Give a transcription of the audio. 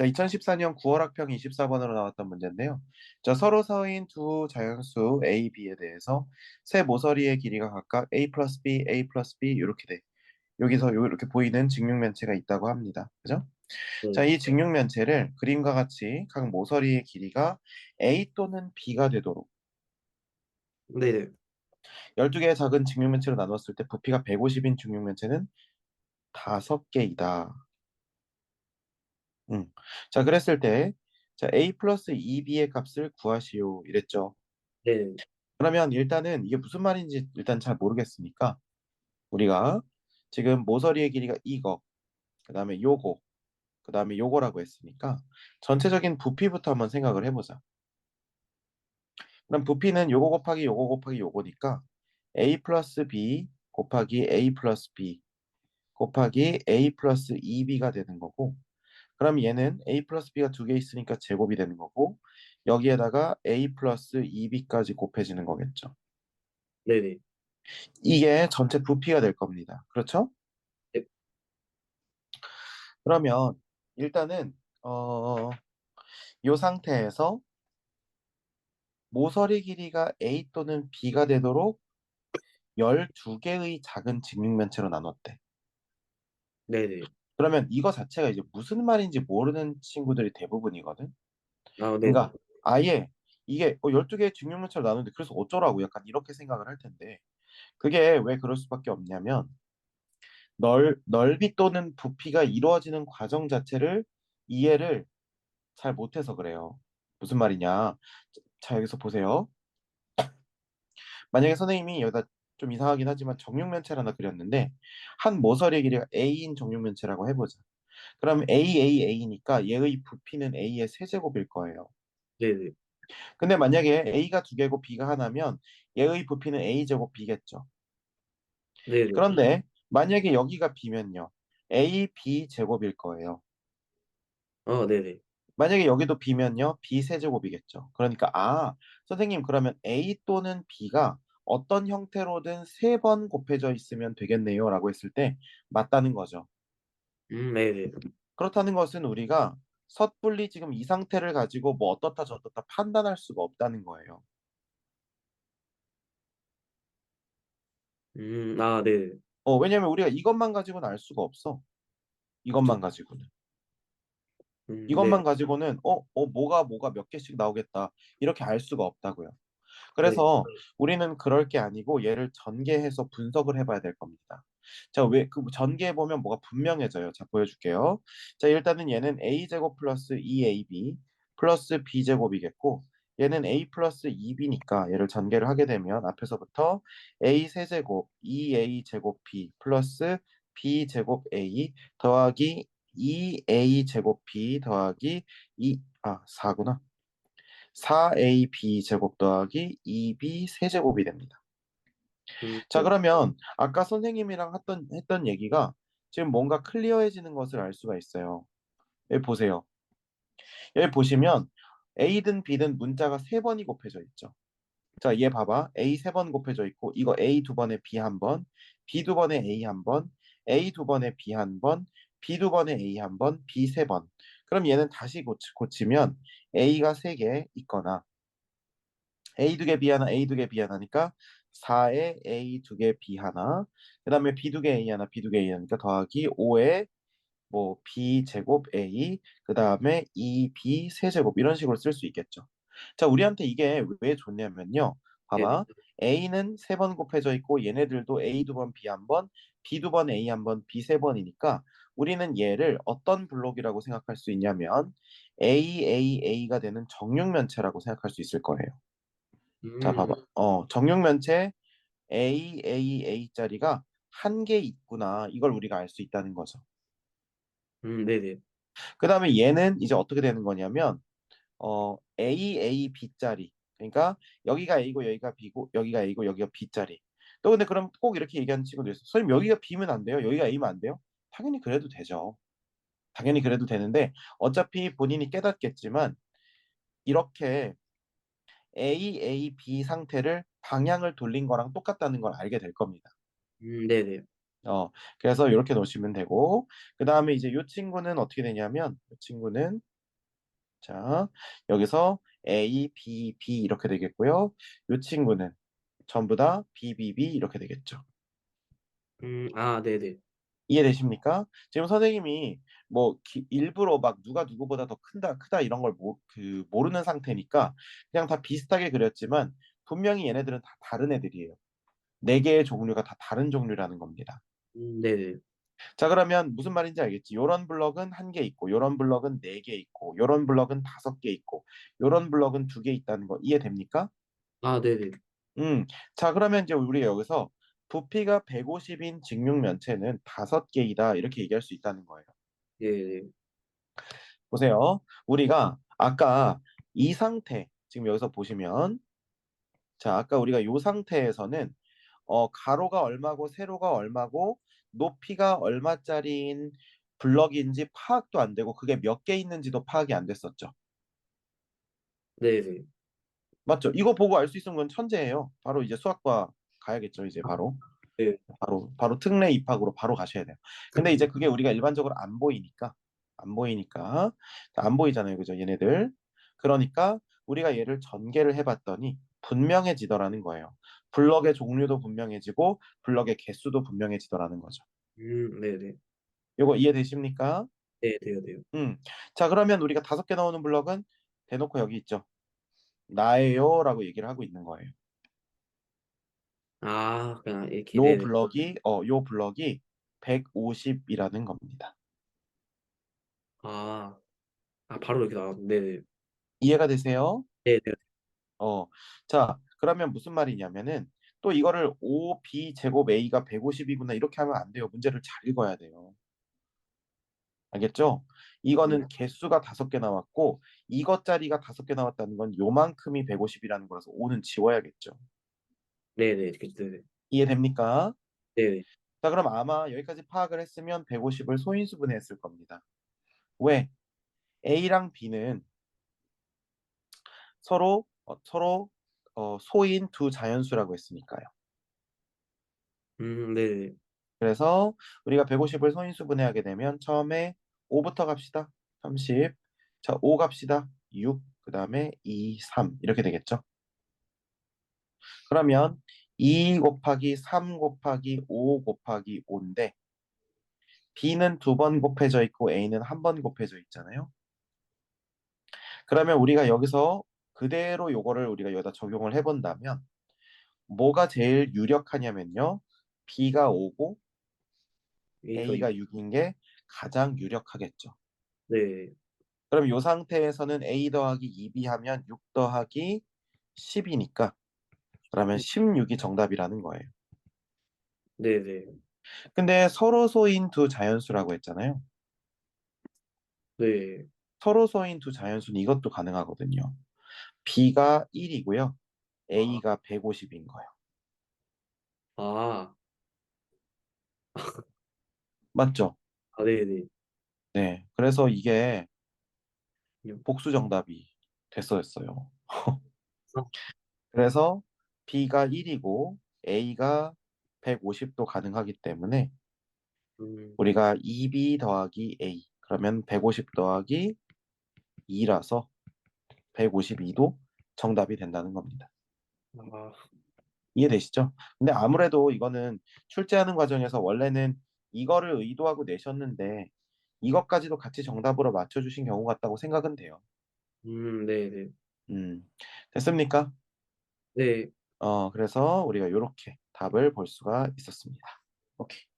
자, 2014년 9월 학평 24번으로 나왔던 문제인데요. 자, 서로 서인 두 자연수 A, B에 대해서 세 모서리의 길이가 각각 A 플러스 B, A 플러스 B 이렇게 돼. 여기서 이렇게 보이는 직육면체가 있다고 합니다. 그죠? 네. 자, 이 직육면체를 그림과 같이 각 모서리의 길이가 A 또는 B가 되도록 네네. 12개의 작은 직육면체로 나눴을 때 부피가 150인 직육면체는 5개이다. 음. 자, 그랬을 때, 자, A 플러스 2B의 값을 구하시오. 이랬죠. 네. 그러면 일단은 이게 무슨 말인지 일단 잘 모르겠으니까, 우리가 지금 모서리의 길이가 이거, 그 다음에 요거, 그 다음에 요거라고 했으니까, 전체적인 부피부터 한번 생각을 해보자. 그럼 부피는 요거 곱하기 요거 곱하기 요거니까, A 플러스 B 곱하기 A 플러스 B 곱하기 A 플러스 2B가 되는 거고, 그럼 얘는 A 플러스 B가 두 개 있으니까 제곱이 되는 거고 여기에다가 A 플러스 2B까지 곱해지는 거겠죠. 네네. 이게 전체 부피가 될 겁니다. 그렇죠? 네. 그러면 일단은 어, 이 상태에서 모서리 길이가 A 또는 B가 되도록 12개의 작은 직육면체로 나눴대. 네네. 그러면 이거 자체가 이제 무슨 말인지 모르는 친구들이 대부분이거든. 아, 네. 그러니까 아예 이게 어, 12개의 직육면체로 나누는데 그래서 어쩌라고 약간 이렇게 생각을 할 텐데 그게 왜 그럴 수밖에 없냐면 넓, 넓이 또는 부피가 이루어지는 과정 자체를 이해를 잘 못해서 그래요. 무슨 말이냐. 자, 여기서 보세요. 만약에 선생님이 여기다 좀 이상하긴 하지만 정육면체를 하나 그렸는데 한 모서리의 길이가 A인 정육면체라고 해보자. 그럼 A, A, A니까 얘의 부피는 A의 세제곱일 거예요. 네네. 근데 만약에 A가 두 개고 B가 하나면 얘의 부피는 A제곱 B겠죠. 네네. 그런데 만약에 여기가 B면요. A, B 제곱일 거예요. 어, 네네. 만약에 여기도 B면요. B 세제곱이겠죠. 그러니까 아, 선생님 그러면 A 또는 B가 어떤 형태로든 세 번 곱해져 있으면 되겠네요. 라고 했을 때 맞다는 거죠. 음, 네네. 그렇다는 것은 우리가 섣불리 지금 이 상태를 가지고 뭐 어떻다 저떻다 판단할 수가 없다는 거예요. 음, 아, 네네. 어, 왜냐면 우리가 이것만 가지고는 알 수가 없어. 이것만 가지고는. 음, 이것만 네. 가지고는 어, 어, 뭐가 뭐가 몇 개씩 나오겠다. 이렇게 알 수가 없다고요. 그래서 우리는 그럴 게 아니고 얘를 전개해서 분석을 해봐야 될 겁니다. 자, 왜 그 전개해 보면 뭐가 분명해져요. 자, 보여줄게요. 자, 일단은 얘는 a 제곱 플러스 2ab 플러스 b 제곱이겠고 얘는 a 플러스 2b니까 얘를 전개를 하게 되면 앞에서부터 a 세제곱 2a 제곱 b 플러스 b 제곱 a 더하기 2a 제곱 b 더하기 2, 아 4구나. 4ab 제곱 더하기 2b 세제곱이 됩니다. 음, 자, 그러면 아까 선생님이랑 했던, 했던 얘기가 지금 뭔가 클리어해지는 것을 알 수가 있어요. 여기 보세요. 여기 보시면 A든 B든 문자가 세 번이 곱해져 있죠. 자, 얘 봐봐. A 세 번 곱해져 있고 이거 A 두 번에 B 한 번, B 두 번에 A 한 번, A 두 번에 B 한 번, B 두 번에 A 한 번, B 세 번. 그럼 얘는 다시 고치, 고치면 A가 세개 있거나 A 두 개 B 하나, A 두 개 B 하나니까 4에 A 두 개 B 하나, 그 다음에 B 두 개 A 하나, B 두 개 A 하니까 더하기 5에 뭐 B 제곱 A, 그 다음에 2B 세제곱 이런 식으로 쓸 수 있겠죠. 자, 우리한테 이게 왜 좋냐면요. 봐봐. A는 세 번 곱해져 있고 얘네들도 A 두 번, B 한 번, B 두 번, A 한 번, B 세 번이니까 우리는 얘를 어떤 블록이라고 생각할 수 있냐면 A, A, A가 되는 정육면체라고 생각할 수 있을 거예요. 자, 음, 봐봐. 어, 정육면체 A, A, A짜리가 한 개 있구나. 이걸 우리가 알 수 있다는 거죠. 음, 네네. 그 다음에 얘는 이제 어떻게 되는 거냐면, 어, A, A, B짜리. 그러니까 여기가 A고 여기가 B고 여기가 A고 여기가 B짜리. 또 근데 그럼 꼭 이렇게 얘기하는 친구도 있어. 선생님 여기가 B면 안 돼요? 여기가 A면 안 돼요? 당연히 그래도 되죠. 당연히 그래도 되는데 어차피 본인이 깨닫겠지만 이렇게 A, A, B 상태를 방향을 돌린 거랑 똑같다는 걸 알게 될 겁니다. 음, 네네. 어, 그래서 이렇게 놓으시면 되고, 그 다음에 이제 이 친구는 어떻게 되냐면, 이 친구는 자, 여기서 A, B, B 이렇게 되겠고요. 이 친구는 전부 다 B, B, B 이렇게 되겠죠. 음, 아, 네네. 이해되십니까? 지금 선생님이 뭐 기- 일부러 막 누가 누구보다 더 큰다, 크다 이런 걸 모, 그 모르는 상태니까 그냥 다 비슷하게 그렸지만 분명히 얘네들은 다 다른 애들이에요. 네 개의 종류가 다 다른 종류라는 겁니다. 음, 네네. 자, 그러면 무슨 말인지 알겠지? 요런 블럭은 한 개 있고, 요런 블럭은 네 개 있고, 요런 블럭은 다섯 개 있고, 요런 블럭은 두 개 있다는 거 이해됩니까? 아, 네네. 음, 자, 그러면 이제 우리 여기서 부피가 150인 직육 면체는 다섯 개이다 이렇게 얘기할 수 있다는 거예요. 네네. 보세요. 우리가 아까 이 상태, 지금 여기서 보시면, 자, 아까 우리가 요 상태에서는 어, 가로가 얼마고 세로가 얼마고 높이가 얼마짜리인 블럭인지 파악도 안 되고 그게 몇 개 있는지도 파악이 안 됐었죠. 네네. 맞죠? 이거 보고 알 수 있는 건 천재예요. 바로 이제 수학과 가야겠죠, 이제 바로. 네. 바로 바로 특례 입학으로 바로 가셔야 돼요. 근데 이제 그게 우리가 일반적으로 안 보이니까 안 보이니까 안 보이잖아요, 그죠? 얘네들. 그러니까 우리가 얘를 전개를 해봤더니 분명해지더라는 거예요. 블럭의 종류도 분명해지고 블럭의 개수도 분명해지더라는 거죠. 음, 네네. 이거 이해되십니까? 네, 돼요, 돼요. 음. 자, 그러면 우리가 다섯 개 나오는 블럭은 대놓고 여기 있죠. 나예요라고 얘기를 하고 있는 거예요. 아, 그냥 이렇게. 요 네네. 블럭이 어, 요 블럭이 150이라는 겁니다. 아, 아, 바로 이렇게 나왔 네네. 이해가 되세요? 네네. 어, 자, 그러면 무슨 말이냐면은 또 이거를 5b 제곱 a가 150이구나 이렇게 하면 안 돼요. 문제를 잘 읽어야 돼요. 알겠죠? 이거는 개수가 다섯 개 나왔고 이것짜리가 다섯 개 나왔다는 건 요만큼이 150이라는 거라서 5는 지워야겠죠. 네네. 그쵸, 네네. 이해됩니까? 네네. 자, 그럼 아마 여기까지 파악을 했으면 150을 소인수분해했을 겁니다. 왜? A랑 B는 서로 어, 서로 어, 소인 두 자연수라고 했으니까요. 음, 네네. 그래서 우리가 150을 소인수 분해하게 되면 처음에 5부터 갑시다. 30. 자, 5 갑시다. 6. 그 다음에 2, 3 이렇게 되겠죠. 그러면 2 곱하기 3 곱하기 5 곱하기 5인데 B는 두 번 곱해져 있고 A는 한 번 곱해져 있잖아요. 그러면 우리가 여기서 그대로 요거를 우리가 여기다 적용을 해본다면 뭐가 제일 유력하냐면요. B가 5고 A가 A가 6인 게 가장 유력하겠죠. 네. 그럼 이 상태에서는 A 더하기 2B 하면 6 더하기 10이니까 그러면 16이 정답이라는 거예요. 네네. 근데 서로 소인 두 자연수라고 했잖아요. 네. 서로 소인 두 자연수는 이것도 가능하거든요. B가 1이고요. A가 150인 거예요. 아, 맞죠? 아, 네네. 네. 그래서 이게 음. 복수 정답이 됐어였어요. 어. 그래서 B가 1이고 A가 150도 가능하기 때문에 음, 우리가 2B 더하기 A 그러면 150 더하기 2라서 152도 정답이 된다는 겁니다. 아, 이해되시죠? 근데 아무래도 이거는 출제하는 과정에서 원래는 이거를 의도하고 내셨는데 이것까지도 같이 정답으로 맞춰주신 경우 같다고 생각은 돼요. 음, 네 네. 음, 됐습니까? 네. 어, 그래서 우리가 이렇게 답을 볼 수가 있었습니다. 오케이.